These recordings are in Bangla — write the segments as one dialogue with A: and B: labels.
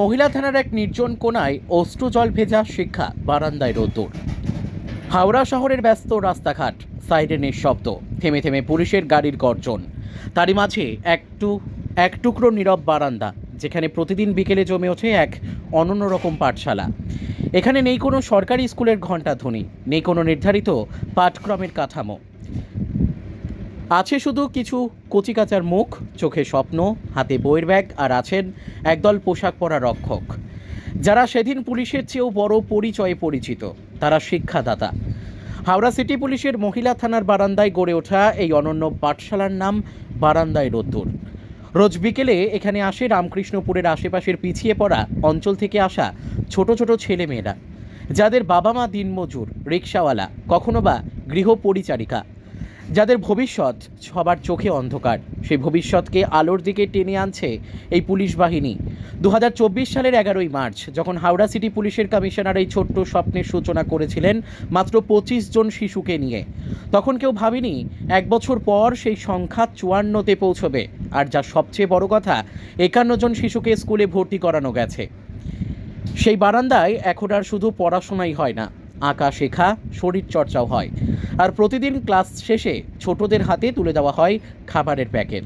A: মহিলা থানার এক নির্জন কোনায় অশ্রু জল ভেজা শিক্ষা, বারান্দায় রোদ্দুর। হাওড়া শহরের ব্যস্ত রাস্তাঘাট, সাইরেনের শব্দ, থেমে থেমে পুলিশের গাড়ির গর্জন। তারই মাঝে একটু এক টুকরো নীরব বারান্দা, যেখানে প্রতিদিন বিকেলে জমে ওঠে এক অনন্য রকম পাঠশালা। এখানে নেই কোনো সরকারি স্কুলের ঘণ্টা ধ্বনি নেই কোনো নির্ধারিত পাঠক্রমের কাঠামো। আছে শুধু কিছু কচিকাচার মুখ, চোখে স্বপ্ন, হাতে বইয়ের ব্যাগ আর আছেন একদল পোশাক পরা রক্ষক। যারা সেদিন পুলিশের চেয়েও বড় পরিচয়ে পরিচিত, তারা শিক্ষাদাতা। হাওড়া সিটি পুলিশের মহিলা থানার বারান্দায় গড়ে ওঠা এই অনন্য পাঠশালার নাম বারান্দায় রোদ্দুর। রোজ বিকেলে এখানে আসে রামকৃষ্ণপুরের আশেপাশের পিছিয়ে পড়া অঞ্চল থেকে আসা ছোট ছোট ছেলেমেয়েরা, যাদের বাবা মা দিনমজুর, রিক্সাওয়ালা, কখনো বা গৃহ পরিচারিকা যাদের ভবিষ্যৎ সবার চোখে অন্ধকার, সেই ভবিষ্যৎকে আলোর দিকে টেনে আনছে এই পুলিশ বাহিনী। দু হাজার চব্বিশ সালের এগারোই মার্চ, যখন হাওড়া সিটি পুলিশের কমিশনার এই ছোট্ট স্বপ্নের সূচনা করেছিলেন মাত্র পঁচিশ জন শিশুকে নিয়ে। তখন কেউ ভাবেনি এক বছর পর সেই সংখ্যা চুয়ান্নতে পৌঁছবে, আর যা সবচেয়ে বড় কথা, একান্ন জন শিশুকে স্কুলে ভর্তি করানো গেছে। সেই বারান্দায় এখন আর শুধু পড়াশোনাই হয় না। আঁকা শেখা শরীরচর্চাও হয়। আর প্রতিদিন ক্লাস শেষে ছোটদের হাতে তুলে দেওয়া হয় খাবারের প্যাকেট।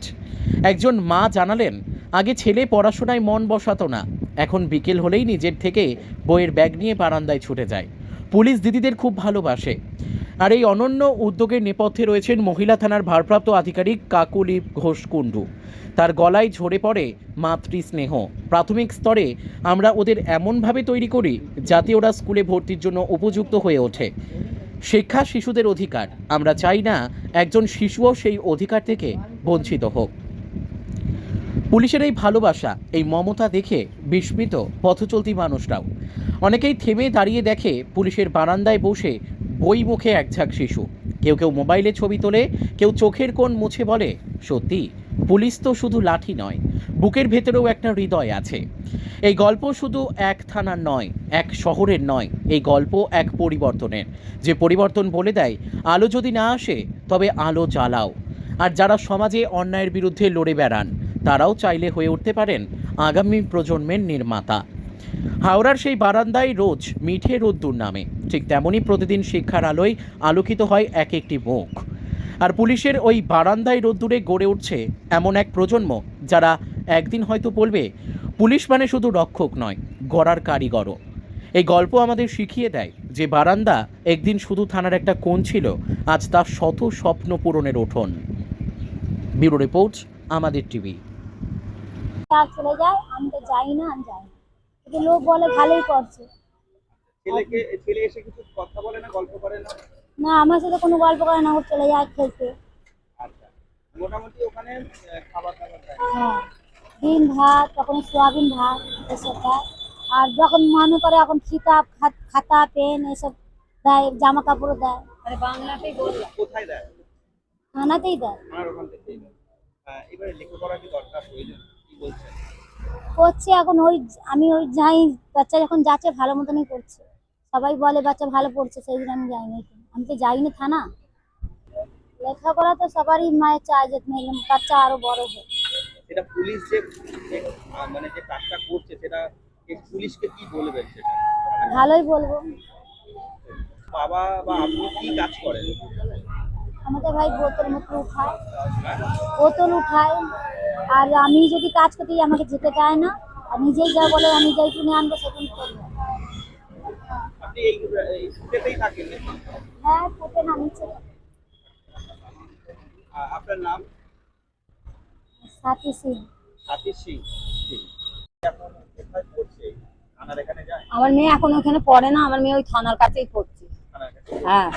A: একজন মা জানালেন, আগে ছেলে পড়াশোনায় মন বসাতো না। এখন বিকেল হলেই নিজের থেকে বইয়ের ব্যাগ নিয়ে বারান্দায় ছুটে যায়। পুলিশ দিদিদের খুব ভালোবাসে। আর এই অনন্য উদ্যোগের নেপথ্যে রয়েছেন মহিলা থানার ভারপ্রাপ্ত আধিকারিক কাকুলি ঘোষ কুণ্ডু তার গলায় ঝরে পড়ে মাতৃ স্নেহ প্রাথমিক স্তরে আমরা ওদের এমনভাবে তৈরি করি যাতে ওরা স্কুলে ভর্তির জন্য উপযুক্ত হয়ে ওঠে। শিক্ষা শিশুদের অধিকার। আমরা চাই না একজন শিশুও সেই অধিকার থেকে বঞ্চিত হোক। পুলিশের এই ভালোবাসা, এই মমতা দেখে বিস্মিত পথচলতি মানুষরাও। অনেকেই থেমে দাঁড়িয়ে দেখে পুলিশের বারান্দায় বসে বই মুখে একঝাঁক শিশু। কেউ কেউ মোবাইলে ছবি তোলে, কেউ চোখের কোণ মুছে বলে, সত্যি, পুলিশ তো শুধু লাঠি নয়, বুকের ভেতরেও একটা হৃদয় আছে। এই গল্প শুধু এক থানার নয়, এক শহরের নয়, এই গল্প এক পরিবর্তনের। যে পরিবর্তন বলে দেয়, আলো যদি না আসে, তবে আলো জ্বালাও। আর যারা সমাজে অন্যায়ের বিরুদ্ধে লড়ে বেড়ান, তারাও চাইলে হয়ে উঠতে পারেন আগামী প্রজন্মের নির্মাতা। হাওড়ার সেই বারান্দায় রোজ মিঠে রোদ্দুর নামে। ঠিক তেমনই প্রতিদিন শিক্ষার আলোয় আলোকিত হয় এক একটি মুখ। আর পুলিশের ওই বারান্দায় রোদ্দুরে গড়ে উঠছে এমন এক প্রজন্ম যারা একদিন হয়তো বলবে, পুলিশ মানে শুধু রক্ষক নয়, গড়ার কারিগরও। এই গল্প আমাদের শিখিয়ে দেয় যে বারান্দা একদিন শুধু থানার একটা কোণ ছিল, আজ তার শত স্বপ্ন পূরণের উঠোন ব্যুরো রিপোর্ট, আমাদের টিভি।
B: চলে যায়, আমি তো যাই না, আমি যাই কিন্তু লোক বলে ভালোই করছে।
C: ছেলেকে ছেলে এসে কিছু কথা বলে না গল্প করে না?
B: না আমার সাথে কোনো গল্প করে না ও চলে যায় খেলতে
C: আচ্ছা। মোটামুটি ওখানে খাবার দাবার দেয়।
B: হ্যাঁ। ডিম ভাত তখন সোয়াবিন ভাত এসব দেয়। আর যখন মনে করে এখন কিতাব খাত- খাতা পেন এসব দেয় জামা কাপড় দেয়। মানে বাংলাতেই বলল
C: কোথায় দেয়?
B: থানাতেই দেয়।
C: আমার ওখান এবারে লেখাপড়া কি দরকার প্রয়োজন? কি বলছেন?
B: করছে এখন ওই আমি ওই যাই বাচ্চা যখন যাচ্ছে ভালো মতনই করছে। সবাই বলে বাচ্চা ভালো পড়ছে সেই জন্য আমি যাইনি। আমি তো যাইনি থানা। লেখাপড়া তো সবারই মায়ের চায় যে বাচ্চা আরও বড় হোক।
C: সেটা পুলিশ যে যে, মানে যে কাজটা করছে সেটা পুলিশকে কি বলবেন সেটা?
B: ভালোই বলব।
C: বাবা বা আপনি কি কাজ করেন?
B: আমাদের ভাই বোতল মতো উঠায়। বোতল উঠায়। আর আমি যদি কাজ করতে আমাকে যেতে দেয় না। আর নিজেই যা বলে আমি যাই কিনে আনব সেখানে করব।
C: নাকি?
B: হ্যাঁ না নিচে
C: আপনার নাম?
B: সাথী সিং।
C: সাথী সিং
D: আমার মেয়ে এখন ওখানে পড়ে না আমার মেয়ে ওই থানার কাছেই পড়ছে। হ্যাঁ।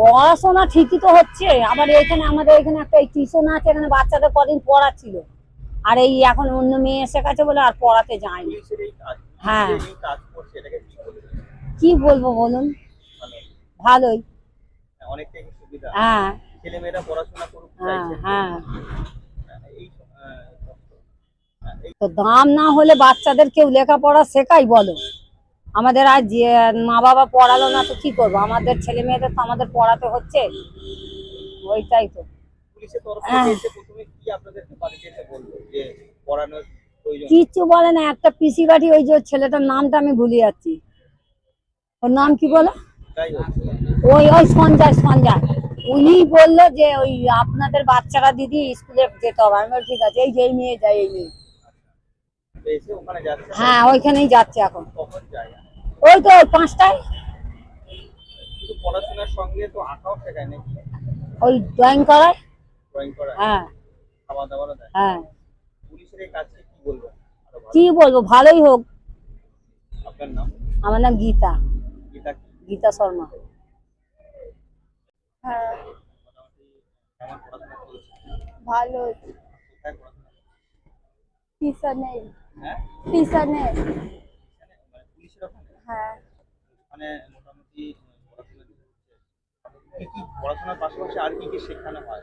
C: পড়াশোনা
D: ঠিকই তো হচ্ছে। আবার এখানে আমাদের এখানে একটা টিউশন আছে এখানে বাচ্চাদের কদিন পড়াচ্ছিল। আর এই এখন অন্য মেয়ে এসে গেছে বলে আর পড়াতে
C: এই কাজ
D: হ্যাঁ।
C: কি
D: বলব বলুন?
C: মানে
D: ভালোই।
C: অনেকটাই সুবিধা।
D: হ্যাঁ।
C: ছেলে মেয়েরা পড়াশোনা করুক
D: হ্যাঁ হ্যাঁ।
C: আহ, এই
D: তো দাম না হলে বাচ্চাদের কেউ লেখাপড়া শেখাই বলো। আমাদের আর মা বাবা পড়ালো না তো কি করব? আমাদের ছেলে মেয়েদের তো আমাদের পড়াতে হচ্ছে। ওইটাই তো। হ্যাঁ। কিচ্ছু বলে না একটা পিসি বাড়ি ওই যে ছেলেটার নামটা আমি ভুলে যাচ্ছি। ওর নাম কি বলো? ওই ওই সঞ্জয় সঞ্জয়। উনি বলল যে ওই আপনাদের বাচ্চারা দিদি স্কুলে যেতে হবে। আমি ঠিক আছে এই যে এই নিয়ে যাই এই নিয়ে
C: তো এসে ওখানে যাচ্ছে
D: হ্যাঁ ওইখানেই যাচ্ছে এখন। ওই তো পাঁচটায়।
C: পড়াশোনার সঙ্গে তো আঁকাও শেখায় নাকি?
D: ওই ড্রয়িং করায়?
C: ড্রয়িং
D: হ্যাঁ।
C: খাওয়া দাওয়ারও দেয়?
D: হ্যাঁ।
C: পুলিশের কি বলব?
D: কি বলব? ভালোই হোক।
C: আপনার নাম?
D: আমার নাম গীতা।
C: গীতা
D: শর্মা।
E: হ্যাঁ। ভালো। টিউশনে
C: হ্যাঁ? মানে ওখানে
E: হ্যাঁ।
C: মানে মোটামুটি পড়াশোনার পাশাপাশি আর কি কি শেখানো হয়?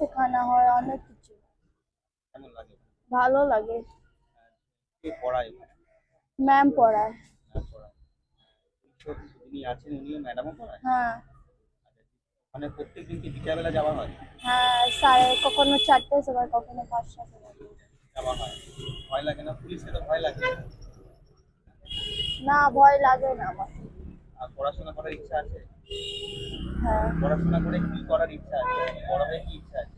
E: শেখানো হয় অনেক কিছু।
C: কেমন লাগে?
E: ভালো লাগে।
C: কে পড়ায়
E: ম্যাম পড়ায়।
C: যিনি আছেন উনিও ম্যাডামও পড়ায়?
E: হ্যাঁ।
C: মানে প্রত্যেক দিন কি বিকালবেলা যাওয়া হয়?
E: হ্যাঁ কখনো চারটে সময় কখনো পাঁচটা সময়
C: যাওয়া হয়। ভয় লাগে না? পুলিশকে তো ভয় লাগে
E: না? ভয় লাগে না আমার।
C: আর পড়াশোনা করার ইচ্ছা আছে?
E: হ্যাঁ।
C: পড়াশোনা করে কি করার ইচ্ছা আছে? বড় হয়ে কি ইচ্ছা আছে?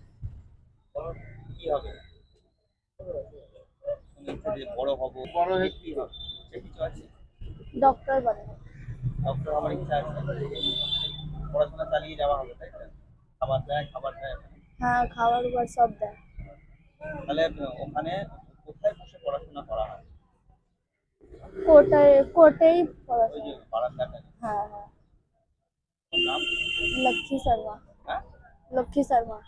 C: কি হবে? শুনেছি যে বড় হব। বড় হয়ে কি হবে? সে কিছু আছে?
E: ডক্টর বানাবো
C: ডক্টর হওয়ার ইচ্ছা আছে? পড়াশোনা চালিয়ে যাওয়া হবে তাই খাবার দেয় খাবার দেয়।
E: হ্যাঁ খাবার সব দেয়।
C: তাহলে ওখানে কোথায় বসে পড়াশোনা করা হয়?
E: কোর্টে কোর্টেই পড়াশোনা। হ্যাঁ হ্যাঁ।
C: নাম?
E: লক্ষ্মী শর্মা।
C: হ্যাঁ?
E: লক্ষ্মী শর্মা।